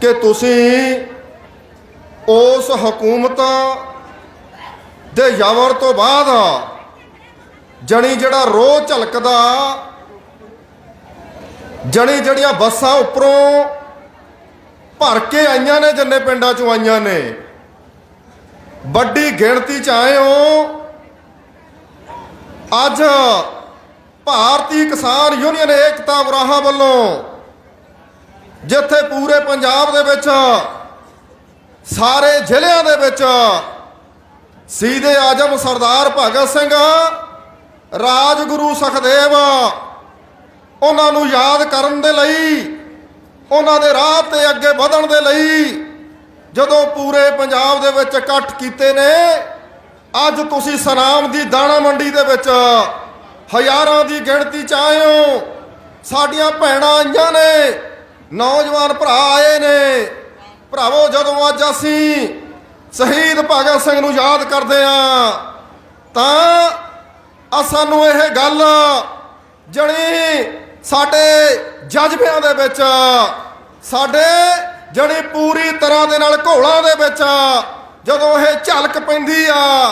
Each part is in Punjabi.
ਕਿ ਤੁਸੀਂ ਉਸ ਹਕੂਮਤ ਦੇ ਯਾਵਰ ਤੋਂ ਬਾਅਦ ਜਣੀ ਜਿਹੜਾ ਰੋਹ ਝਲਕਦਾ, ਜਣੀ ਜਿਹੜੀਆਂ ਬੱਸਾਂ ਉੱਪਰੋਂ ਭਰ ਕੇ ਆਈਆਂ ਨੇ, ਜਿੰਨੇ ਪਿੰਡਾਂ ਚੋਂ ਆਈਆਂ ਨੇ, ਵੱਡੀ ਗਿਣਤੀ ਚ ਆਏ ਹੋ, ਅੱਜ ਭਾਰਤੀ ਕਿਸਾਨ ਯੂਨੀਅਨ ਏਕਤਾ ਉਰਾਹਾ ਵੱਲੋਂ ਜਿੱਥੇ ਪੂਰੇ ਪੰਜਾਬ ਦੇ ਵਿੱਚ, ਸਾਰੇ ਜ਼ਿਲ੍ਹਿਆਂ ਦੇ ਵਿੱਚ ਸੀਦੇ ਆਜਮ ਸਰਦਾਰ ਭਗਤ ਸਿੰਘ, ਰਾਜਗੁਰੂ ਸੁਖਦੇਵ, ਉਹਨਾਂ ਨੂੰ ਯਾਦ ਕਰਨ ਦੇ ਲਈ, ਉਹਨਾਂ ਦੇ ਰਾਹ ਤੇ ਅੱਗੇ ਵਧਣ ਦੇ ਲਈ ਜਦੋਂ ਪੂਰੇ ਪੰਜਾਬ ਦੇ ਵਿੱਚ ਇਕੱਠ ਕੀਤੇ ਨੇ, ਅੱਜ ਤੁਸੀਂ ਸਨਾਮ ਦੀ ਦਾਣਾ ਮੰਡੀ ਦੇ ਵਿੱਚ ਹਜ਼ਾਰਾਂ ਦੀ ਗਿਣਤੀ ਚ ਆਏ ਹੋ। ਸਾਡੀਆਂ ਭੈਣਾਂ ਆਈਆਂ ਨੇ। ਨੌਜਵਾਨ ਭਰਾ ਆਏ ਨੇ। ਭਰਾਵੋ, ਜਦੋਂ ਅੱਜ ਅਸੀਂ ਸ਼ਹੀਦ ਭਗਤ ਸਿੰਘ ਨੂੰ ਯਾਦ ਕਰਦੇ ਆ ਤਾਂ ਆ ਸਾਨੂੰ ਇਹ ਗੱਲ ਜਣੀ ਸਾਡੇ ਜਜ਼ਬਿਆਂ ਦੇ ਵਿੱਚ, ਸਾਡੇ ਜਣੀ ਪੂਰੀ ਤਰ੍ਹਾਂ ਦੇ ਨਾਲ ਘੋਲਾਂ ਦੇ ਵਿੱਚ, ਜਦੋਂ ਇਹ ਝਲਕ ਪੈਂਦੀ ਆ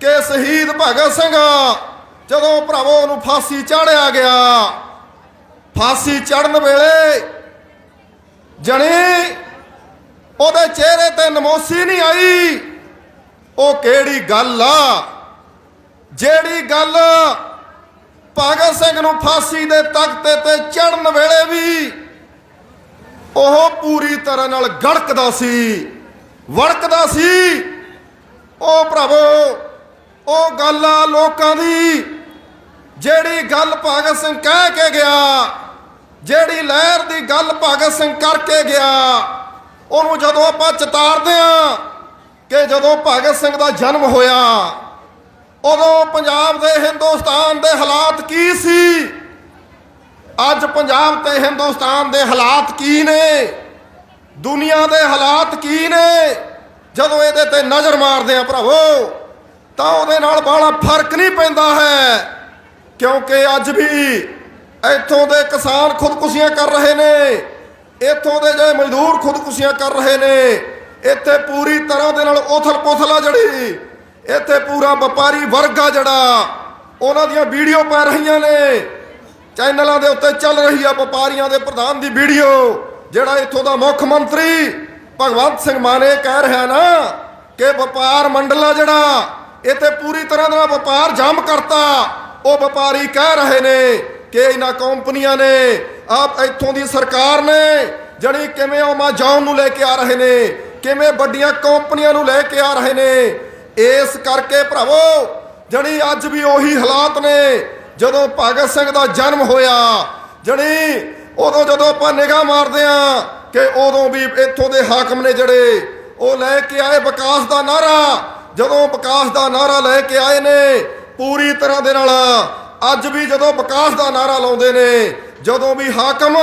ਕਿ ਸ਼ਹੀਦ ਭਗਤ ਸਿੰਘ ਜਦੋਂ ਭਰਾਵੋ ਨੂੰ ਫਾਂਸੀ ਚਾੜਿਆ ਗਿਆ। ਫਾਂਸੀ ਚੜਨ ਵੇਲੇ ਜਣੀ, ਉਹਦੇ ਚਿਹਰੇ ਤੇ ਨਮੋਸੀ ਨਹੀਂ ਆਈ। ਉਹ ਕਿਹੜੀ ਗੱਲ ਆ? ਜਿਹੜੀ ਗੱਲ ਭਗਤ ਸਿੰਘ ਨੂੰ ਫਾਂਸੀ ਦੇ ਤਖਤੇ ਤੇ ਚੜਨ ਵੇਲੇ ਵੀ ਉਹ ਪੂਰੀ ਤਰ੍ਹਾਂ ਨਾਲ ਗੜਕਦਾ ਸੀ, ਵੜਕਦਾ ਸੀ। ਉਹ ਭਰਾਵੋ, ਉਹ ਗੱਲ ਆ ਲੋਕਾਂ ਦੀ, ਜਿਹੜੀ ਗੱਲ ਭਗਤ ਸਿੰਘ ਕਹਿ ਕੇ ਗਿਆ ਜਿਹੜੀ ਲਹਿਰ ਦੀ ਗੱਲ ਭਗਤ ਸਿੰਘ ਕਰਕੇ ਗਿਆ, ਉਹਨੂੰ ਜਦੋਂ ਆਪਾਂ ਚਿਤਾਰਦੇ ਆ ਕਿ ਜਦੋਂ ਭਗਤ ਸਿੰਘ ਦਾ ਜਨਮ ਹੋਇਆ, ਉਦੋਂ ਪੰਜਾਬ ਦੇ ਹਿੰਦੁਸਤਾਨ ਦੇ ਹਾਲਾਤ ਕੀ ਸੀ? ਅੱਜ ਪੰਜਾਬ ਤੇ ਹਿੰਦੁਸਤਾਨ ਦੇ ਹਾਲਾਤ ਕੀ ਨੇ? ਦੁਨੀਆ ਦੇ ਹਾਲਾਤ ਕੀ ਨੇ? ਜਦੋਂ ਇਹਦੇ ਤੇ ਨਜ਼ਰ ਮਾਰਦੇ ਆ ਭਰਾਵੋ, ਤਾਂ ਉਹਦੇ ਨਾਲ ਬਾਹਲਾ ਫ਼ਰਕ ਨਹੀਂ ਪੈਂਦਾ ਹੈ, ਕਿਉਂਕਿ ਅੱਜ ਵੀ ਇੱਥੋਂ ਦੇ ਕਿਸਾਨ ਖੁਦਕੁਸ਼ੀਆਂ ਕਰ ਰਹੇ ਨੇ। ਇੱਥੋਂ ਦੇ ਜਿਹੜੇ ਮਜ਼ਦੂਰ ਖੁਦਕੁਸ਼ੀਆਂ ਕਰ ਰਹੇ ਨੇ, ਇੱਥੇ ਪੂਰੀ ਤਰ੍ਹਾਂ ਦੇ ਨਾਲ ਉਥਲ ਪੁਥਲ ਆ ਜਿਹੜੀ। ਇੱਥੇ ਪੂਰਾ ਵਪਾਰੀ ਵਰਗ ਆ ਜਿਹੜਾ। ਉਹਨਾਂ ਦੀਆਂ ਵੀਡੀਓ ਪੈ ਰਹੀਆਂ ਨੇ। ਚੈਨਲਾਂ ਦੇ ਉੱਤੇ ਚੱਲ ਰਹੀ ਆ ਵਪਾਰੀਆਂ ਦੇ ਪ੍ਰਧਾਨ ਦੀ ਵੀਡੀਓ, ਜਿਹੜਾ ਇੱਥੋਂ ਦਾ ਮੁੱਖ ਮੰਤਰੀ ਭਗਵੰਤ ਸਿੰਘ ਮਾਨ ਇਹ ਕਹਿ ਰਿਹਾ ਨਾ ਕਿ ਵਪਾਰ ਮੰਡਲ ਆ ਜਿਹੜਾ, ਇੱਥੇ ਪੂਰੀ ਤਰ੍ਹਾਂ ਦਾ ਵਪਾਰ ਜਾਮ ਕਰਤਾ। ਉਹ ਵਪਾਰੀ ਕਹਿ ਰਹੇ ਨੇ ਕਿ ਇਹਨਾਂ ਕੰਪਨੀਆਂ ਨੇ, ਆਪ ਇੱਥੋਂ ਦੀ ਸਰਕਾਰ ਨੇ ਜਣੀ ਕਿਵੇਂ ਉਹ ਜਾਨ ਨੂੰ ਲੈ ਕੇ ਆ ਰਹੇ ਨੇ, ਕਿਵੇਂ ਵੱਡੀਆਂ ਕੰਪਨੀਆਂ ਨੂੰ ਲੈ ਕੇ ਆ ਰਹੇ ਨੇ, ਇਸ ਕਰਕੇ ਭਰਾਵੋ ਜਣੀ ਅੱਜ ਵੀ ਉਹੀ ਹਾਲਾਤ ਨੇ, ਜਦੋਂ ਭਗਤ ਸਿੰਘ ਦਾ ਜਨਮ ਹੋਇਆ ਜਣੀ ਉਦੋਂ ਜਦੋਂ ਆਪਾਂ ਨਿਗਾਹ ਮਾਰਦੇ ਆ ਕਿ ਉਦੋਂ ਵੀ ਇੱਥੋਂ ਦੇ ਹਾਕਮ ਨੇ ਜਿਹੜੇ ਉਹ ਲੈ ਕੇ ਆਏ ਵਿਕਾਸ ਦਾ ਨਾਰਾ ਜਦੋਂ ਵਿਕਾਸ ਦਾ ਨਾਰਾ ਲੈ ਕੇ ਆਏ ਨੇ, ਪੂਰੀ ਤਰ੍ਹਾਂ ਦੇ ਨਾਲ ਅੱਜ ਵੀ ਜਦੋਂ ਵਿਕਾਸ ਦਾ ਨਾਰਾ ਲਾਉਂਦੇ ਨੇ, ਜਦੋਂ ਵੀ ਹਾਕਮ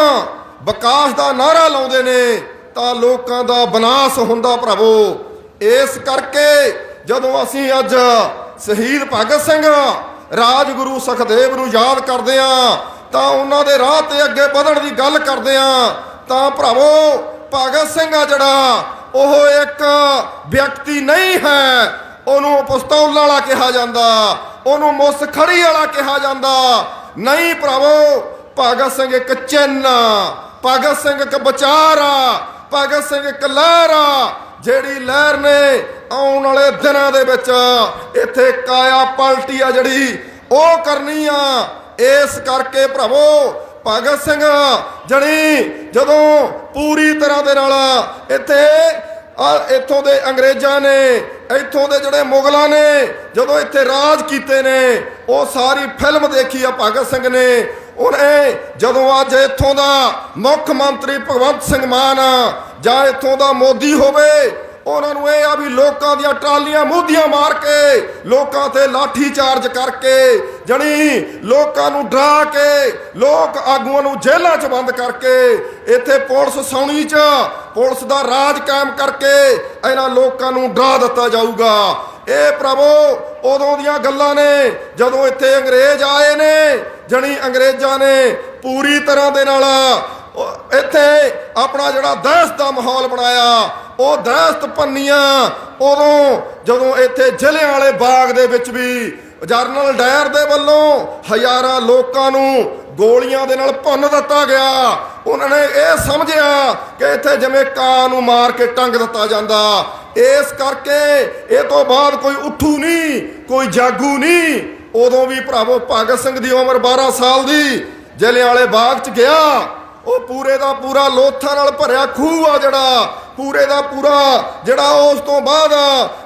ਵਿਕਾਸ ਦਾ ਨਾਰਾ ਲਾਉਂਦੇ ਨੇ, ਤਾਂ ਲੋਕਾਂ ਦਾ ਵਿਨਾਸ਼ ਹੁੰਦਾ ਭਰਾਵੋ। ਇਸ ਕਰਕੇ ਜਦੋਂ ਅਸੀਂ ਅੱਜ ਸ਼ਹੀਦ ਭਗਤ ਸਿੰਘ, ਰਾਜਗੁਰੂ ਸੁਖਦੇਵ ਨੂੰ ਯਾਦ ਕਰਦੇ ਆ ਤਾਂ ਉਹਨਾਂ ਦੇ ਰਾਹ ਤੇ ਅੱਗੇ ਵਧਣ ਦੀ ਗੱਲ ਕਰਦੇ ਆ ਤਾਂ ਭਰਾਵੋ, ਭਗਤ ਸਿੰਘ ਆ ਜਿਹੜਾ, ਉਹ ਇੱਕ ਵਿਅਕਤੀ ਨਹੀਂ ਹੈ, ਉਹਨੂੰ ਪਿਸਤੌਲ ਵਾਲਾ ਕਿਹਾ ਜਾਂਦਾ। ਉਹਨੂੰ ਮੁੱਸ ਖੜੀ ਵਾਲਾ ਕਿਹਾ ਜਾਂਦਾ। ਨਹੀਂ ਭਰਾਵੋ, ਭਗਤ ਸਿੰਘ ਇੱਕ ਚਿੰਨ ਭਗਤ ਸਿੰਘ ਇੱਕ ਵਿਚਾਰ ਭਗਤ ਸਿੰਘ ਇੱਕ ਲਹਿਰ ਆ। ਜਿਹੜੀ ਲਹਿਰ ਨੇ ਆਉਣ ਵਾਲੇ ਦਿਨਾਂ ਦੇ ਵਿੱਚ ਇੱਥੇ ਕਾਇਆ ਪਲਟੀ ਆ ਜਿਹੜੀ, ਉਹ ਕਰਨੀ ਆ। ਇਸ ਕਰਕੇ ਭਰਾਵੋ, ਭਗਤ ਸਿੰਘ ਜਣੀ ਜਦੋਂ ਪੂਰੀ ਤਰ੍ਹਾਂ ਦੇ ਨਾਲ ਇੱਥੇ ਆ ਇੱਥੋਂ ਦੇ ਅੰਗਰੇਜ਼ਾਂ ਨੇ, ਇੱਥੋਂ ਦੇ ਜਿਹੜੇ ਮੁਗਲਾਂ ਨੇ, ਜਦੋਂ ਇੱਥੇ ਰਾਜ ਕੀਤੇ ਨੇ, ਉਹ ਸਾਰੀ ਫਿਲਮ ਦੇਖੀ ਆ ਭਗਤ ਸਿੰਘ ਨੇ। ਉਹਨੇ ਜਦੋਂ ਅੱਜ ਇੱਥੋਂ ਦਾ ਮੁੱਖ ਮੰਤਰੀ ਭਗਵੰਤ ਸਿੰਘ ਮਾਨ ਜਾਂ ਇੱਥੋਂ ਦਾ ਮੋਦੀ ਹੋਵੇ ਉਹਨਾਂ ਨੂੰ ਇਹ ਆ ਵੀ ਲੋਕਾਂ ਦੀਆਂ ਟਰਾਲੀਆਂ ਮੂਧੀਆਂ ਮਾਰ ਕੇ, ਲੋਕਾਂ ਤੇ ਲਾਠੀ ਚਾਰਜ ਕਰਕੇ, ਜਣੀ ਲੋਕਾਂ ਨੂੰ ਡਰਾ ਕੇ, ਲੋਕ ਆਗੂਆਂ ਨੂੰ ਜੇਲ੍ਹਾਂ 'ਚ ਬੰਦ ਕਰਕੇ, ਇੱਥੇ ਪੁਲਿਸ ਸੌਣੀ 'ਚ, ਪੁਲਿਸ ਦਾ ਰਾਜ ਕਾਇਮ ਕਰਕੇ ਇਹਨਾਂ ਲੋਕਾਂ ਨੂੰ ਡਰਾ ਦਿੱਤਾ ਜਾਊਗਾ। ਇਹ ਪ੍ਰਭੂ ਉਦੋਂ ਦੀਆਂ ਗੱਲਾਂ ਨੇ, ਜਦੋਂ ਇੱਥੇ ਅੰਗਰੇਜ਼ ਆਏ ਨੇ, ਜਣੀ ਅੰਗਰੇਜ਼ਾਂ ਨੇ ਪੂਰੀ ਤਰ੍ਹਾਂ ਦੇ ਨਾਲ ਇੱਥੇ ਆਪਣਾ ਜਿਹੜਾ ਦਹਿਸ਼ਤ ਦਾ ਮਾਹੌਲ ਬਣਾਇਆ, ਉਹ ਦਹਿਸ਼ਤ ਪੰਨੀਆਂ ਉਦੋਂ ਜਦੋਂ ਇੱਥੇ ਜ਼ਿਲ੍ਹਿਆਂ ਵਾਲੇ ਬਾਗ ਦੇ ਵਿੱਚ ਵੀ ਜਰਨਲ ਡਾਇਰ ਦੇ ਵੱਲੋਂ ਹਜ਼ਾਰਾਂ ਲੋਕਾਂ ਨੂੰ ਗੋਲੀਆਂ ਦੇ ਨਾਲ ਭੰਨ ਦਿੱਤਾ ਗਿਆ, ਉਹਨਾਂ ਨੇ ਇਹ ਸਮਝਿਆ ਕਿ ਇੱਥੇ ਜਿਵੇਂ ਕਾਂ ਨੂੰ ਮਾਰ ਕੇ ਟੰਗ ਦਿੱਤਾ ਜਾਂਦਾ, ਇਸ ਕਰਕੇ ਇਹ ਤੋਂ ਬਾਅਦ ਕੋਈ ਉੱਠੂ ਨਹੀਂ, ਕੋਈ ਜਾਗੂ ਨਹੀਂ। ਉਦੋਂ ਵੀ ਭਰਾਵੋ ਭਗਤ ਸਿੰਘ ਦੀ ਉਮਰ 12 ਸਾਲ ਦੀ ਜਲਿਆਂਵਾਲੇ ਬਾਗ 'ਚ ਗਿਆ। ਉਹ ਪੂਰੇ ਦਾ ਪੂਰਾ ਲੋਥਾਂ ਨਾਲ ਭਰਿਆ ਖੂਹ ਆ ਜਿਹੜਾ। ਪੂਰੇ ਦਾ ਪੂਰਾ ਜਿਹੜਾ ਉਸ ਤੋਂ ਬਾਅਦ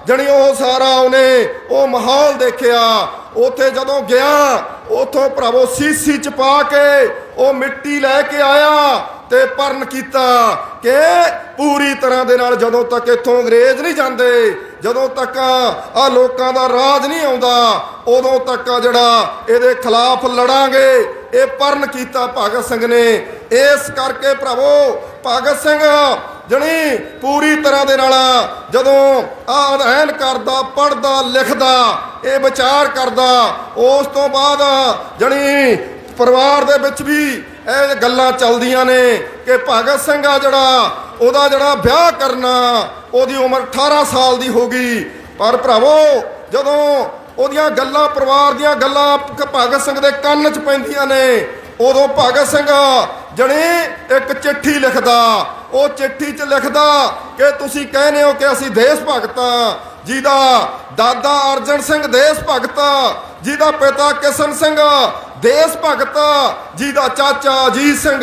ਜਣੀ ਉਹ ਸਾਰਾ ਉਹਨੇ ਉਹ ਮਾਹੌਲ ਦੇਖਿਆ। ਉੱਥੇ ਜਦੋਂ ਗਿਆ, ਉਥੋਂ ਭਰਾਵੋ ਸੀਸੀ ਚ ਪਾ ਕੇ ਉਹ ਮਿੱਟੀ ਲੈ ਕੇ ਆਇਆ। ਤੇ ਪਰਨ ਕੀਤਾ ਕਿ ਪੂਰੀ ਤਰ੍ਹਾਂ ਦੇ ਨਾਲ ਜਦੋਂ ਤੱਕ ਇੱਥੋਂ ਅੰਗਰੇਜ਼ ਨਹੀਂ ਜਾਂਦੇ, ਜਦੋਂ ਤੱਕ ਆ ਲੋਕਾਂ ਦਾ ਰਾਜ ਨਹੀਂ ਆਉਂਦਾ, ਉਦੋਂ ਤੱਕ ਆ ਜਿਹੜਾ ਇਹਦੇ ਖਿਲਾਫ ਲੜਾਂਗੇ, ਇਹ ਪਰਨ ਕੀਤਾ ਭਗਤ ਸਿੰਘ ਨੇ। ਇਸ ਕਰਕੇ ਭਰਾਵੋ, ਭਗਤ ਸਿੰਘ ਜਣੀ ਪੂਰੀ ਤਰ੍ਹਾਂ ਦੇ ਨਾਲ ਜਦੋਂ ਆ ਅਧਿਐਨ ਕਰਦਾ ਪੜਦਾ ਲਿਖਦਾ, ਇਹ ਵਿਚਾਰ ਕਰਦਾ, ਉਸ ਤੋਂ ਬਾਅਦ ਜਣੀ ਪਰਿਵਾਰ ਦੇ ਵਿੱਚ ਵੀ ਇਹ ਗੱਲਾਂ ਚੱਲਦੀਆਂ ਨੇ ਕਿ ਭਗਤ ਸਿੰਘ ਆ ਜਿਹੜਾ, ਉਹਦਾ ਜਿਹੜਾ ਵਿਆਹ ਕਰਨਾ, ਉਹਦੀ ਉਮਰ 18 ਸਾਲ ਦੀ ਹੋ ਗਈ। ਪਰ ਭਰਾਵੋ, ਜਦੋਂ ਉਹਦੀਆਂ ਗੱਲਾਂ, ਪਰਿਵਾਰ ਦੀਆਂ ਗੱਲਾਂ ਭਗਤ ਸਿੰਘ ਦੇ ਕੰਨ 'ਚ ਪੈਂਦੀਆਂ ਨੇ, ਉਦੋਂ ਭਗਤ ਸਿੰਘ ਜਣੇ ਇੱਕ ਚਿੱਠੀ ਲਿਖਦਾ। ਉਹ ਚਿੱਠੀ 'ਚ ਲਿਖਦਾ ਕਿ ਤੁਸੀਂ ਕਹਿੰਦੇ ਹੋ ਕਿ ਅਸੀਂ ਦੇਸ਼ ਭਗਤ ਹਾਂ, ਜਿਹਦਾ ਦਾਦਾ ਅਰਜਨ ਸਿੰਘ ਦੇਸ਼ ਭਗਤ ਜਿਹਦਾ ਪਿਤਾ ਕਿਸ਼ਨ ਸਿੰਘ ਦੇਸ਼ ਭਗਤ ਜੀ ਦਾ ਚਾਚਾ ਅਜੀਤ ਸਿੰਘ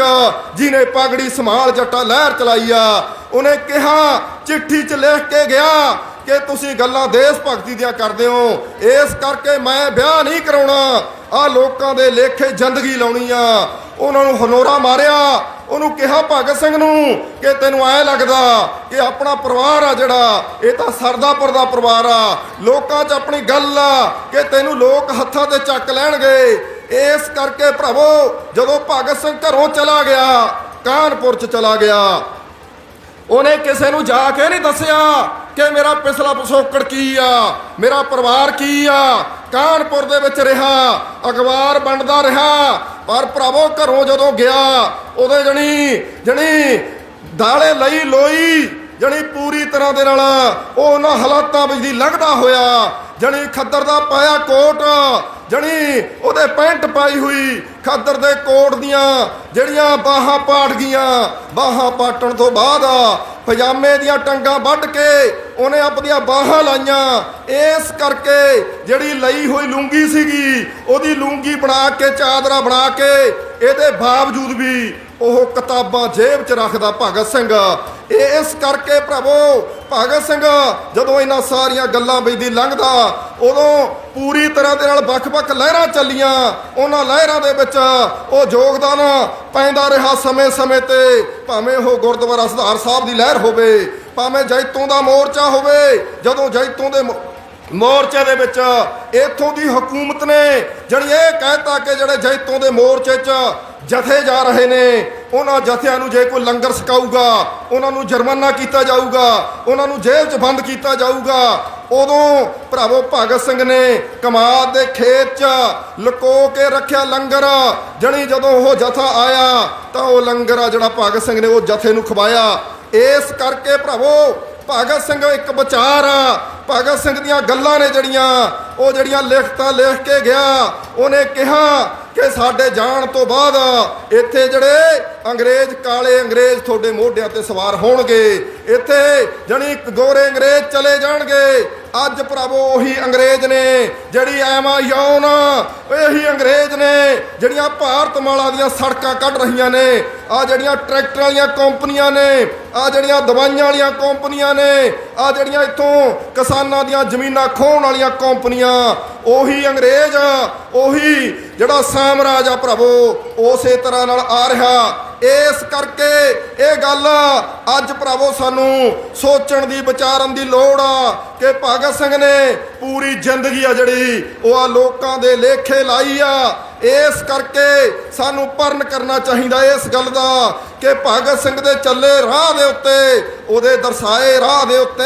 ਜੀ ਨੇ ਪਗੜੀ ਸੰਭਾਲ ਜੱਟਾ ਲਹਿਰ ਚਲਾਈ ਆ। ਉਹਨੇ ਕਿਹਾ, ਚਿੱਠੀ 'ਚ ਲਿਖ ਕੇ ਗਿਆ ਕਿ ਤੁਸੀਂ ਗੱਲਾਂ ਦੇਸ਼ ਭਗਤੀ ਦੀਆਂ ਕਰਦੇ ਹੋ। ਇਸ ਕਰਕੇ ਮੈਂ ਵਿਆਹ ਨਹੀਂ ਕਰਾਉਣਾ। ਆ ਲੋਕਾਂ ਦੇ ਲੇਖੇ ਜ਼ਿੰਦਗੀ ਲਾਉਣੀ ਆ। ਉਹਨਾਂ ਨੂੰ ਹਨੋਰਾ ਮਾਰਿਆ। ਉਹਨੂੰ ਕਿਹਾ ਭਗਤ ਸਿੰਘ ਨੂੰ ਕਿ ਤੈਨੂੰ ਐ ਲੱਗਦਾ ਕਿ ਆਪਣਾ ਪਰਿਵਾਰ ਆ ਜਿਹੜਾ, ਇਹ ਤਾਂ ਸਰਦਾਪੁਰ ਦਾ ਪਰਿਵਾਰ ਆ। ਲੋਕਾਂ 'ਚ ਆਪਣੀ ਗੱਲ ਆ ਕਿ ਤੈਨੂੰ ਲੋਕ ਹੱਥਾਂ ਤੇ ਚੱਕ ਲੈਣਗੇ। ਇਸ ਕਰਕੇ ਭਰਾਵੋ, ਜਦੋਂ ਭਗਤ ਸਿੰਘ ਘਰੋਂ ਚਲਾ ਗਿਆ, ਕਾਨਪੁਰ 'ਚ ਚਲਾ ਗਿਆ, ਉਹਨੇ ਕਿਸੇ ਨੂੰ ਜਾ ਕੇ ਨਹੀਂ ਦੱਸਿਆ ਕਿ ਮੇਰਾ ਪਿਛਲਾ ਪਿਛੋਕੜ ਕੀ ਆ, ਮੇਰਾ ਪਰਿਵਾਰ ਕੀ ਆ, ਕਾਨਪੁਰ ਦੇ ਵਿੱਚ ਰਿਹਾ, ਅਖਬਾਰ ਵੰਡਦਾ ਰਿਹਾ, ਪਰ ਭਰਾਵੋ ਘਰੋਂ ਜਦੋਂ ਗਿਆ, ਉਹਦੇ ਜਣੀ ਜਣੀ ਦਾਲੇ ਲਈ ਲੋਈ, ਜਣੀ ਪੂਰੀ ਤਰ੍ਹਾਂ ਦੇ ਨਾਲ ਉਹ ਉਹਨਾਂ ਹਾਲਾਤਾਂ ਵਿੱਚ ਦੀ ਲੰਘਦਾ ਹੋਇਆ ਜਣੀ ਖੱਦਰ ਦਾ ਪਾਇਆ ਕੋਟ, ਜਣੀ ਉਹਦੇ ਪੈਂਟ ਪਾਈ ਹੋਈ ਖੱਦਰ ਦੇ ਕੋਟ ਦੀਆਂ ਜਿਹੜੀਆਂ ਬਾਹਾਂ ਪਾਟ ਗਈਆਂ। ਬਾਹਾਂ ਪਾਟਣ ਤੋਂ ਬਾਅਦ ਪਜਾਮੇ ਦੀਆਂ ਟੰਗਾਂ ਵੱਢ ਕੇ ਉਹਨੇ ਆਪਣੀਆਂ ਬਾਹਾਂ ਲਾਈਆਂ। ਇਸ ਕਰਕੇ ਜਿਹੜੀ ਲਈ ਹੋਈ ਲੂੰਗੀ ਸੀਗੀ, ਉਹਦੀ ਲੂੰਗੀ ਬਣਾ ਕੇ, ਚਾਦਰਾ ਬਣਾ ਕੇ, ਇਹਦੇ ਬਾਵਜੂਦ ਵੀ ਉਹ ਕਿਤਾਬਾਂ ਜੇਬ 'ਚ ਰੱਖਦਾ ਭਗਤ ਸਿੰਘ। ਇਹ ਇਸ ਕਰਕੇ ਭਰਾਵੋ, ਭਗਤ ਸਿੰਘ, ਜਦੋਂ ਇਹਨਾਂ ਸਾਰੀਆਂ ਗੱਲਾਂ ਵਿੱਚ ਲੰਘਦਾ, ਉਦੋਂ ਪੂਰੀ ਤਰ੍ਹਾਂ ਦੇ ਨਾਲ ਵੱਖ-ਵੱਖ ਲਹਿਰਾਂ ਚੱਲੀਆਂ। ਉਹਨਾਂ ਲਹਿਰਾਂ ਦੇ ਵਿੱਚ ਉਹ ਯੋਗਦਾਨ ਪੈਂਦਾ ਰਿਹਾ ਸਮੇਂ-ਸਮੇਂ ਤੇ। ਭਾਵੇਂ ਉਹ ਗੁਰਦੁਆਰਾ ਸੁਧਾਰ ਸਾਹਿਬ ਦੀ ਲਹਿਰ ਹੋਵੇ, ਭਾਵੇਂ ਜੈਤੋਂ ਦਾ ਮੋਰਚਾ ਹੋਵੇ, ਜਦੋਂ ਜੈਤੋਂ ਦੇ ਮੋਰਚੇ ਦੇ ਵਿੱਚ ਇਥੋਂ ਦੀ ਹਕੂਮਤ ਨੇ ਜਿਹੜੀ ਇਹ ਕਹਿਤਾ ਕਿ ਜਿਹੜੇ ਜੈਤੋਂ ਦੇ ਮੋਰਚੇ 'ਚ ਜਥੇ ਜਾ ਰਹੇ ਨੇ। ਉਹਨਾਂ ਜਥਿਆਂ ਨੂੰ ਜੇ ਕੋਈ ਲੰਗਰ ਛਕਾਊਗਾ, ਉਹਨਾਂ ਨੂੰ ਜੁਰਮਾਨਾ ਕੀਤਾ ਜਾਊਗਾ, ਉਹਨਾਂ ਨੂੰ ਜੇਲ੍ਹ 'ਚ ਬੰਦ ਕੀਤਾ ਜਾਊਗਾ, ਉਦੋਂ ਭਰਾਵੋ ਭਗਤ ਸਿੰਘ ਨੇ ਕਮਾਦ ਦੇ ਖੇਤ 'ਚ ਲੁਕੋ ਕੇ ਰੱਖਿਆ ਲੰਗਰ। ਜਣੀ ਜਦੋਂ ਉਹ ਜਥਾ ਆਇਆ, ਤਾਂ ਉਹ ਲੰਗਰ ਆ ਜਿਹੜਾ ਭਗਤ ਸਿੰਘ ਨੇ ਉਹ ਜਥੇ ਨੂੰ ਖਵਾਇਆ। ਇਸ ਕਰਕੇ ਭਰਾਵੋ ਭਗਤ ਸਿੰਘ ਇੱਕ ਵਿਚਾਰ ਆ। ਭਗਤ ਸਿੰਘ ਦੀਆਂ ਗੱਲਾਂ ਨੇ ਜਿਹੜੀਆਂ, ਉਹ ਜਿਹੜੀਆਂ ਲਿਖਤਾਂ ਲਿਖ ਕੇ ਗਿਆ, ਉਹਨੇ ਕਿਹਾ ਕਿ ਸਾਡੇ ਜਾਣ ਤੋਂ ਬਾਅਦ ਇੱਥੇ ਜਿਹੜੇ ਅੰਗਰੇਜ਼, ਕਾਲੇ ਅੰਗਰੇਜ਼ ਤੁਹਾਡੇ ਮੋਢਿਆਂ ਤੇ ਸਵਾਰ ਹੋਣਗੇ। ਇੱਥੇ ਜਣੀ ਗੋਰੇ ਅੰਗਰੇਜ਼ ਚਲੇ ਜਾਣਗੇ। ਅੱਜ ਭਰਾਵੋ ਉਹੀ ਅੰਗਰੇਜ਼ ਨੇ ਜਿਹੜੀ ਐਮਾ ਯੌਨ ਇਹੀ ਅੰਗਰੇਜ਼ ਨੇ ਜਿਹੜੀਆਂ ਭਾਰਤ ਮਾਲਾ ਦੀਆਂ ਸੜਕਾਂ ਕੱਢ ਰਹੀਆਂ ਨੇ। ਆ ਜਿਹੜੀਆਂ ਟਰੈਕਟਰ ਵਾਲੀਆਂ ਕੰਪਨੀਆਂ ਨੇ, ਆ ਜਿਹੜੀਆਂ ਦਵਾਈਆਂ ਵਾਲੀਆਂ ਕੰਪਨੀਆਂ ਨੇ, ਆ ਜਿਹੜੀਆਂ ਇੱਥੋਂ ਕਿਸਾਨਾਂ ਦੀਆਂ ਜ਼ਮੀਨਾਂ ਖੋਹਣ ਵਾਲੀਆਂ ਕੰਪਨੀਆਂ ਉਹੀ ਅੰਗਰੇਜ਼, ਉਹੀ ਜਿਹੜਾ ਸਾਮਰਾਜ ਆ ਭਰਾਵੋ, ਉਸੇ ਤਰ੍ਹਾਂ ਨਾਲ ਆ ਰਿਹਾ। ਇਸ ਕਰਕੇ ਇਹ ਗੱਲ ਅੱਜ ਭਰਾਵੋ ਸਾਨੂੰ ਸੋਚਣ ਦੀ, ਵਿਚਾਰਨ ਦੀ ਲੋੜ ਆ ਕਿ ਭਗਤ ਸਿੰਘ ਨੇ ਪੂਰੀ ਜ਼ਿੰਦਗੀ ਆ ਜਿਹੜੀ ਉਹ ਆ ਲੋਕਾਂ ਦੇ ਲੇਖੇ ਲਾਈ ਆ। ਇਸ ਕਰਕੇ ਸਾਨੂੰ ਪਰਨ ਕਰਨਾ ਚਾਹੀਦਾ ਇਸ ਗੱਲ ਦਾ। ਕਿ ਭਗਤ ਸਿੰਘ ਦੇ ਚੱਲੇ ਰਾਹ ਦੇ ਉੱਤੇ, ਉਹਦੇ ਦਰਸਾਏ ਰਾਹ ਦੇ ਉੱਤੇ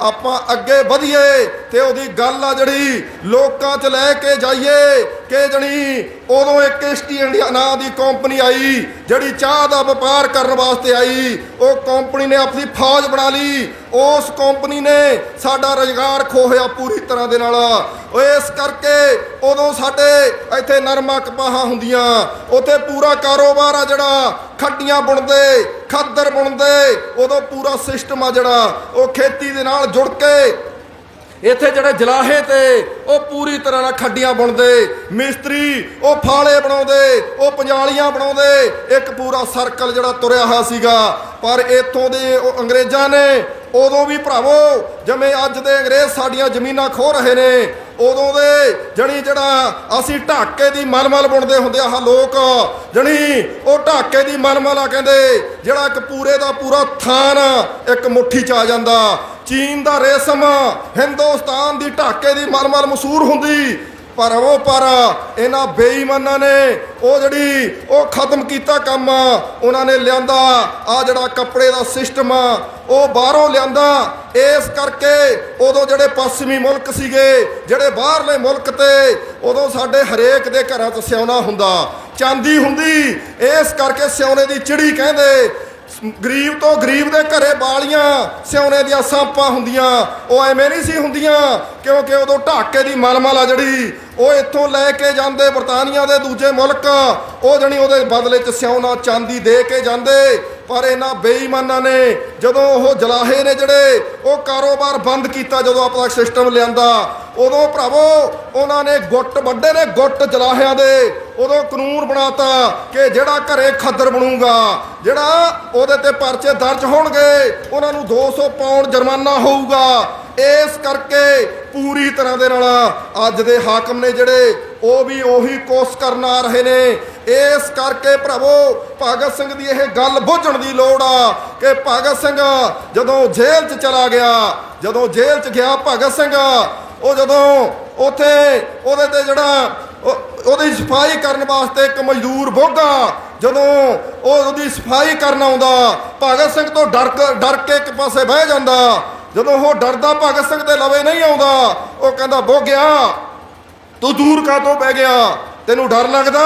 ਆਪਾਂ ਅੱਗੇ ਵਧੀਏ ਤੇ ਉਹਦੀ ਗੱਲ ਆ ਜਿਹੜੀ ਲੋਕਾਂ 'ਚ ਲੈ ਕੇ ਜਾਈਏ। ਕਿ ਜਣੀ ਉਦੋਂ ਇੱਕ ਇਸਟੀ ਇੰਡੀਆ ਨਾਂ ਦੀ ਕੰਪਨੀ ਆਈ, ਜਿਹੜੀ ਚਾਹ ਦਾ ਵਪਾਰ ਕਰਨ ਵਾਸਤੇ ਆਈ, ਉਹ ਕੰਪਨੀ ਨੇ ਆਪਣੀ ਫੌਜ ਬਣਾ ਲਈ। ਉਸ ਕੰਪਨੀ ਨੇ ਸਾਡਾ ਰੁਜ਼ਗਾਰ ਖੋਹਿਆ ਪੂਰੀ ਤਰ੍ਹਾਂ ਦੇ ਨਾਲ। ਉਹ ਇਸ ਕਰਕੇ ਉਦੋਂ ਸਾਡੇ ਇੱਥੇ ਨਰਮਾ ਕਪਾਹਾਂ ਹੁੰਦੀਆਂ, ਉੱਥੇ ਪੂਰਾ ਕਾਰੋਬਾਰ ਆ ਜਿਹੜਾ ਖੱਡੀਆਂ ਬੁਣਦੇ, ਖਾਦਰ ਬੁਣਦੇ, ਉਦੋਂ ਪੂਰਾ ਸਿਸਟਮ ਆ ਜਿਹੜਾ, ਉਹ ਖੇਤੀ ਦੇ ਨਾਲ ਜੁੜ ਕੇ। ਇੱਥੇ ਜਿਹੜੇ ਜਲਾਹੇ ਤੇ ਉਹ ਪੂਰੀ ਤਰ੍ਹਾਂ ਨਾਲ ਖੱਡੀਆਂ ਬੁਣਦੇ, ਮਿਸਤਰੀ ਉਹ ਫਾਲੇ ਬਣਾਉਂਦੇ, ਉਹ ਪੰਜਾਲੀਆਂ ਬਣਾਉਂਦੇ, ਇੱਕ ਪੂਰਾ ਸਰਕਲ ਜਿਹੜਾ ਤੁਰਿਆ ਹੋਇਆ ਸੀਗਾ। ਪਰ ਇੱਥੋਂ ਦੇ ਉਹ ਅੰਗਰੇਜ਼ਾਂ ਨੇ ਉਦੋਂ ਵੀ ਭਰਾਵੋ, ਜਿਵੇਂ ਅੱਜ ਦੇ ਅੰਗਰੇਜ਼ ਸਾਡੀਆਂ ਜ਼ਮੀਨਾਂ ਖੋ ਰਹੇ ਨੇ ਉਦੋਂ ਦੇ ਜਣੀ ਜਿਹੜਾ ਅਸੀਂ ਢਾਕੇ ਦੀ ਮਲਮਲ ਬੁਣਦੇ ਹੁੰਦੇ ਆ ਲੋਕ, ਜਣੀ ਉਹ ਢਾਕੇ ਦੀ ਮਲਮਲ ਆ ਕਹਿੰਦੇ, ਜਿਹੜਾ ਇੱਕ ਪੂਰੇ ਦਾ ਪੂਰਾ ਥਾਨ ਇੱਕ ਮੁੱਠੀ ਚ ਆ ਜਾਂਦਾ। ਚੀਨ ਦਾ ਰੇਸ਼ਮ ਹਿੰਦੁਸਤਾਨ ਦੀ ਢਾਕੇ ਦੀ ਮਲਮਲ ਮਸ਼ਹੂਰ ਹੁੰਦੀ। ਪਰ ਪਰ ਇਹਨਾਂ ਬੇਈਮਾਨਾਂ ਨੇ ਉਹ ਜਿਹੜੀ ਉਹ ਖਤਮ ਕੀਤਾ ਕੰਮ, ਉਹਨਾਂ ਨੇ ਲਿਆਂਦਾ ਆ ਜਿਹੜਾ ਕੱਪੜੇ ਦਾ ਸਿਸਟਮ, ਉਹ ਬਾਹਰੋਂ ਲਿਆਂਦਾ। ਇਸ ਕਰਕੇ ਉਦੋਂ ਜਿਹੜੇ ਪੱਛਮੀ ਮੁਲਕ ਸੀਗੇ, ਜਿਹੜੇ ਬਾਹਰਲੇ ਮੁਲਕ ਤੇ, ਉਦੋਂ ਸਾਡੇ ਹਰੇਕ ਦੇ ਘਰਾਂ 'ਚ ਸਿਉਣਾ ਹੁੰਦਾ, ਚਾਂਦੀ ਹੁੰਦੀ। ਇਸ ਕਰਕੇ ਸਿਉਣੇ ਦੀ ਚਿੜੀ ਕਹਿੰਦੇ ਗਰੀਬ ਤੋਂ ਗਰੀਬ ਦੇ ਘਰੇ ਬਾਲੀਆਂ ਸਿਉਨੇ ਦੀਆਂ ਸਾਂਪਾਂ ਹੁੰਦੀਆਂ। ਉਹ ਐਵੇਂ ਨਹੀਂ ਸੀ ਹੁੰਦੀਆਂ, ਕਿਉਂਕਿ ਉਦੋਂ ਢਾਕੇ ਦੀ ਮਲਮਲ ਆ ਜਿਹੜੀ, ਉਹ ਇੱਥੋਂ ਲੈ ਕੇ ਜਾਂਦੇ ਬਰਤਾਨੀਆ ਦੇ ਦੂਜੇ ਮੁਲਕ। ਉਹ ਜਣੀ ਉਹਦੇ ਬਦਲੇ 'ਚ ਸਿਉਨਾ ਚਾਂਦੀ ਦੇ ਕੇ ਜਾਂਦੇ। ਪਰ ਇਹਨਾਂ ਬੇਈਮਾਨਾਂ ਨੇ ਜਦੋਂ ਉਹ ਜਲਾਹੇ ਨੇ ਜਿਹੜੇ, ਉਹ ਕਾਰੋਬਾਰ ਬੰਦ ਕੀਤਾ ਜਦੋਂ ਆਪਣਾ ਸਿਸਟਮ ਲਿਆਂਦਾ। ਉਦੋਂ ਭਰਾਵੋ, ਉਹਨਾਂ ਨੇ ਗੁੱਟ ਵੱਡੇ ਨੇ ਗੁੱਟ ਚਲਾਹਿਆਂ ਦੇ। ਉਦੋਂ ਕਾਨੂੰਨ ਬਣਾਤਾ ਕਿ ਜਿਹੜਾ ਘਰੇ ਖੱਦਰ ਬਣੂਗਾ, ਜਿਹੜਾ ਉਹਦੇ ਤੇ ਪਰਚੇ ਦਰਜ ਹੋਣਗੇ, ਉਹਨਾਂ ਨੂੰ 200 ਪਾਉਂਡ ਜੁਰਮਾਨਾ ਹੋਊਗਾ। ਇਸ ਕਰਕੇ ਪੂਰੀ ਤਰ੍ਹਾਂ ਦੇ ਨਾਲ ਅੱਜ ਦੇ ਹਾਕਮ ਨੇ ਜਿਹੜੇ, ਉਹ ਵੀ ਉਹੀ ਕੋਸ ਕਰਨ ਆ ਰਹੇ ਨੇ। ਇਸ ਕਰਕੇ ਭਰਾਵੋ, ਭਗਤ ਸਿੰਘ ਦੀ ਇਹ ਗੱਲ ਬੁੱਝਣ ਦੀ ਲੋੜ ਆ ਕਿ ਭਗਤ ਸਿੰਘ ਜਦੋਂ ਜੇਲ੍ਹ 'ਚ ਚਲਾ ਗਿਆ, ਜਦੋਂ ਜੇਲ੍ਹ 'ਚ ਗਿਆ ਭਗਤ ਸਿੰਘ ਉਹ ਜਦੋਂ ਉਥੇ ਉਹਦੇ ਤੇ ਜਿਹੜਾ ਉਹਦੀ ਸਫ਼ਾਈ ਕਰਨ ਵਾਸਤੇ ਇੱਕ ਮਜ਼ਦੂਰ ਬੋਗਾ, ਜਦੋਂ ਉਹ ਉਹਦੀ ਸਫ਼ਾਈ ਕਰਨ ਆਉਂਦਾ, ਭਗਤ ਸਿੰਘ ਤੋਂ ਡਰ ਡਰ ਕੇ ਇੱਕ ਪਾਸੇ ਬਹਿ ਜਾਂਦਾ, ਜਦੋਂ ਉਹ ਡਰਦਾ ਭਗਤ ਸਿੰਘ ਦੇ ਲਵੇ ਨਹੀਂ ਆਉਂਦਾ, ਉਹ ਕਹਿੰਦਾ, ਬੋਗਿਆ, ਤੂੰ ਦੂਰ ਕਾ ਤੋਂ ਬਹਿ ਗਿਆ? ਤੈਨੂੰ ਡਰ ਲੱਗਦਾ?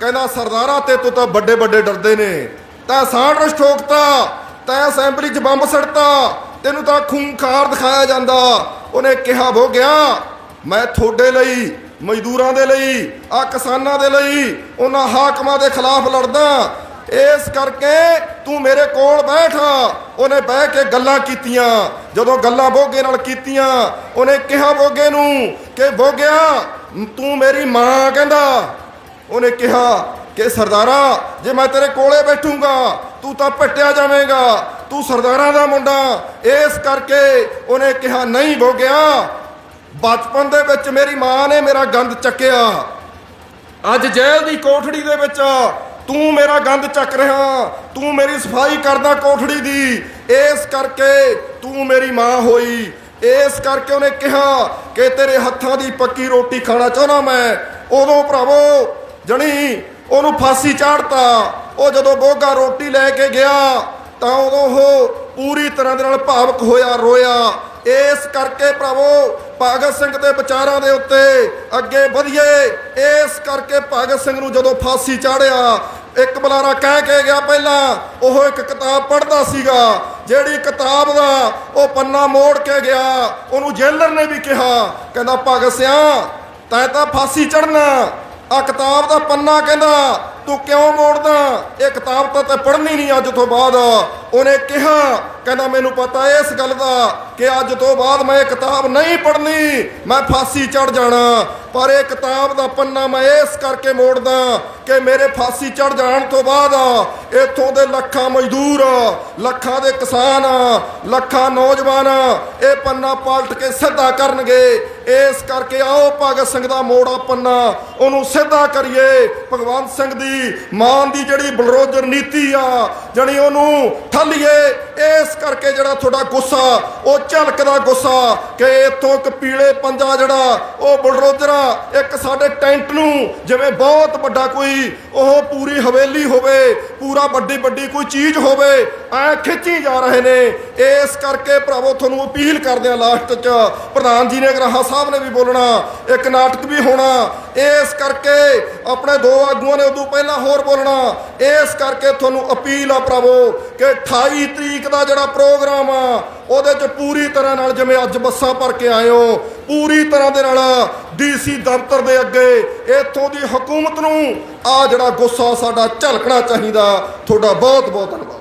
ਕਹਿੰਦਾ, ਸਰਦਾਰਾ ਤੇ ਤੂੰ ਤਾਂ ਵੱਡੇ ਵੱਡੇ ਡਰਦੇ ਨੇ। ਤੈਂ ਸਾਂਡਰਸ ਠੋਕਤਾ ਤੈਂ ਅਸੈਂਬਲੀ 'ਚ ਬੰਬ ਸੜਤਾ ਤੈਨੂੰ ਤਾਂ ਖੂਨਖਾਰ ਦਿਖਾਇਆ ਜਾਂਦਾ। ਉਹਨੇ ਕਿਹਾ ਹੋ ਗਿਆ, ਮੈਂ ਤੁਹਾਡੇ ਲਈ, ਮਜ਼ਦੂਰਾਂ ਦੇ ਲਈ ਆ ਕਿਸਾਨਾਂ ਦੇ ਲਈ, ਉਹਨਾਂ ਹਾਕਮਾਂ ਦੇ ਖਿਲਾਫ ਲੜਦਾ। ਇਸ ਕਰਕੇ ਤੂੰ ਮੇਰੇ ਕੋਲ ਬੈਠ। ਉਹਨੇ ਬਹਿ ਕੇ ਗੱਲਾਂ ਕੀਤੀਆਂ। ਜਦੋਂ ਗੱਲਾਂ ਬੋਗੇ ਨਾਲ ਕੀਤੀਆਂ, ਉਹਨੇ ਕਿਹਾ ਬੋਗੇ ਨੂੰ ਕਿ ਬੋਗਿਆ ਤੂੰ ਮੇਰੀ ਮਾਂ ਕਹਿੰਦਾ। ਉਹਨੇ ਕਿਹਾ ਕਿ, ਸਰਦਾਰਾ, ਜੇ ਮੈਂ ਤੇਰੇ ਕੋਲੇ ਬੈਠੂੰਗਾ, ਤੂੰ ਤਾਂ ਪੱਟਿਆ ਜਾਵੇਂਗਾ। ਤੂੰ ਸਰਦਾਰਾਂ ਦਾ ਮੁੰਡਾ। ਇਸ ਕਰਕੇ ਉਹਨੇ ਕਿਹਾ, ਨਹੀਂ ਬੋਗਿਆ। ਬਚਪਨ ਦੇ ਵਿੱਚ ਮੇਰੀ ਮਾਂ ਨੇ ਮੇਰਾ ਗੰਦ ਚੱਕਿਆ। ਅੱਜ ਜੇਲ੍ਹ ਦੀ ਕੋਠੜੀ ਦੇ ਵਿੱਚ ਤੂੰ ਮੇਰਾ ਗੰਦ ਚੱਕ ਰਿਹਾ। ਤੂੰ ਮੇਰੀ ਸਫ਼ਾਈ ਕਰਦਾ ਕੋਠੜੀ ਦੀ। ਇਸ ਕਰਕੇ ਤੂੰ ਮੇਰੀ ਮਾਂ ਹੋਈ। ਇਸ ਕਰਕੇ ਉਹਨੇ ਕਿਹਾ ਕਿ ਤੇਰੇ ਹੱਥਾਂ ਦੀ ਪੱਕੀ ਰੋਟੀ ਖਾਣਾ ਚਾਹਣਾ ਮੈਂ। ਉਦੋਂ ਭਰਾਵੋ, ਜਣੀ ਉਹਨੂੰ ਫਾਂਸੀ ਚਾੜਤਾ। ਉਹ ਜਦੋਂ ਬੋਗਾ ਰੋਟੀ ਲੈ ਕੇ ਗਿਆ ਤਾਂ ਉਦੋਂ ਉਹ ਪੂਰੀ ਤਰ੍ਹਾਂ ਦੇ ਨਾਲ ਭਾਵਕ ਹੋਇਆ, ਰੋਇਆ। ਇਸ ਕਰਕੇ ਭਰਾਵੋ, ਭਗਤ ਸਿੰਘ ਦੇ ਵਿਚਾਰਾਂ ਦੇ ਉੱਤੇ ਅੱਗੇ ਵਧੀਏ। ਇਸ ਕਰਕੇ ਭਗਤ ਸਿੰਘ ਨੂੰ ਜਦੋਂ ਫਾਂਸੀ ਚਾੜਿਆ, ਇੱਕ ਬੁਲਾਰਾ ਕਹਿ ਕੇ ਗਿਆ ਪਹਿਲਾਂ, ਉਹ ਇੱਕ ਕਿਤਾਬ ਪੜ੍ਹਦਾ ਸੀਗਾ। ਜਿਹੜੀ ਕਿਤਾਬ ਦਾ ਉਹ ਪੰਨਾ ਮੋੜ ਕੇ ਗਿਆ, ਉਹਨੂੰ ਜੇਲਰ ਨੇ ਵੀ ਕਿਹਾ। ਕਹਿੰਦਾ, ਭਗਤ ਸਿਆ, ਤੈਂ ਤਾਂ ਫਾਂਸੀ ਚੜਨਾ ਆ ਕਿਤਾਬ ਦਾ ਪੰਨਾ ਕਹਿੰਦਾ ਤੂੰ ਕਿਉਂ ਮੋੜਦਾ? ਇਹ ਕਿਤਾਬ ਤਾਂ ਤੇ ਪੜ੍ਹਨੀ ਨਹੀਂ ਅੱਜ ਤੋਂ ਬਾਅਦ। ਉਹਨੇ ਕਿਹਾ, ਕਹਿੰਦਾ ਮੈਨੂੰ ਪਤਾ ਇਸ ਗੱਲ ਦਾ ਕਿ ਅੱਜ ਤੋਂ ਬਾਅਦ ਮੈਂ ਇਹ ਕਿਤਾਬ ਨਹੀਂ ਪੜ੍ਹਨੀ, ਮੈਂ ਫਾਂਸੀ ਚੜ ਜਾਣਾ। ਪਰ ਇਹ ਕਿਤਾਬ ਦਾ ਪੰਨਾ ਮੈਂ ਇਸ ਕਰਕੇ ਮੋੜਦਾ ਕਿ ਮੇਰੇ ਫਾਂਸੀ ਚੜ ਜਾਣ ਤੋਂ ਬਾਅਦ ਇੱਥੋਂ ਦੇ ਲੱਖਾਂ ਮਜ਼ਦੂਰ, ਲੱਖਾਂ ਦੇ ਕਿਸਾਨ, ਲੱਖਾਂ ਨੌਜਵਾਨ, ਇਹ ਪੰਨਾ ਪਲਟ ਕੇ ਸਿੱਧਾ ਕਰਨਗੇ। ਇਸ ਕਰਕੇ ਆਓ ਭਗਤ ਸਿੰਘ ਦਾ ਮੋੜਾ ਪੰਨਾ। ਉਹਨੂੰ ਸਿੱਧਾ ਕਰੀਏ। ਭਗਵੰਤ ਸਿੰਘ ਦੀ ਮਾਨ ਦੀ ਜਿਹੜੀ ਬਲਰੋਜਰ ਨੀਤੀ ਆ, ਜਣੀ ਉਹਨੂੰ ਠੱਲੀਏ ਇਸ ਕਰਕੇ ਜਿਹੜਾ ਤੁਹਾਡਾ ਗੁੱਸਾ, ਉਹ ਝਲਕਦਾ ਗੁੱਸਾ ਕਿ ਇੱਥੋਂ ਇੱਕ ਪੀਲੇ ਪੰਜਾ ਜਿਹੜਾ, ਉਹ ਬਲਰੋਜਰਾਂ ਇੱਕ ਸਾਡੇ ਟੈਂਟ ਨੂੰ ਜਿਵੇਂ ਬਹੁਤ ਵੱਡਾ ਕੋਈ ਉਹ ਪੂਰੀ ਹਵੇਲੀ ਹੋਵੇ, ਪੂਰਾ ਵੱਡੀ ਵੱਡੀ ਕੋਈ ਚੀਜ਼ ਹੋਵੇ, ਐ ਖਿੱਚੀ ਜਾ ਰਹੇ ਨੇ। ਇਸ ਕਰਕੇ ਭਰਾਵੋ, ਤੁਹਾਨੂੰ ਅਪੀਲ ਕਰਦੇ ਆ ਲਾਸਟ 'ਚ, ਪ੍ਰਧਾਨ ਜੀ ਨੇ ਗਰਾਹਾ ਸਾਹਿਬ ਨੇ ਵੀ ਬੋਲਣਾ, ਇੱਕ ਨਾਟਕ ਵੀ ਹੋਣਾ। ਇਸ ਕਰਕੇ ਆਪਣੇ ਦੋ ਆਗੂਆਂ ਨੇ ਉਦੋਂ ਪਹਿਲਾਂ ਹੋਰ ਬੋਲਣਾ। ਇਸ ਕਰਕੇ ਤੁਹਾਨੂੰ ਅਪੀਲ ਆ ਭਰਾਵੋ ਕਿ 28 ਤਰੀਕ ਦਾ ਜਿਹੜਾ ਪ੍ਰੋਗਰਾਮ ਆ, ਉਹਦੇ 'ਚ ਪੂਰੀ ਤਰ੍ਹਾਂ ਨਾਲ ਜਿਵੇਂ ਅੱਜ ਬੱਸਾਂ ਭਰ ਕੇ ਆਏ ਹੋ, ਪੂਰੀ ਤਰ੍ਹਾਂ ਦੇ ਨਾਲ ਡੀਸੀ ਦਫ਼ਤਰ ਦੇ ਅੱਗੇ ਇੱਥੋਂ ਦੀ ਹਕੂਮਤ ਨੂੰ ਆ ਜਿਹੜਾ ਗੁੱਸਾ ਸਾਡਾ ਝਲਕਣਾ ਚਾਹੀਦਾ। ਤੁਹਾਡਾ ਬਹੁਤ ਬਹੁਤ ਧੰਨਵਾਦ।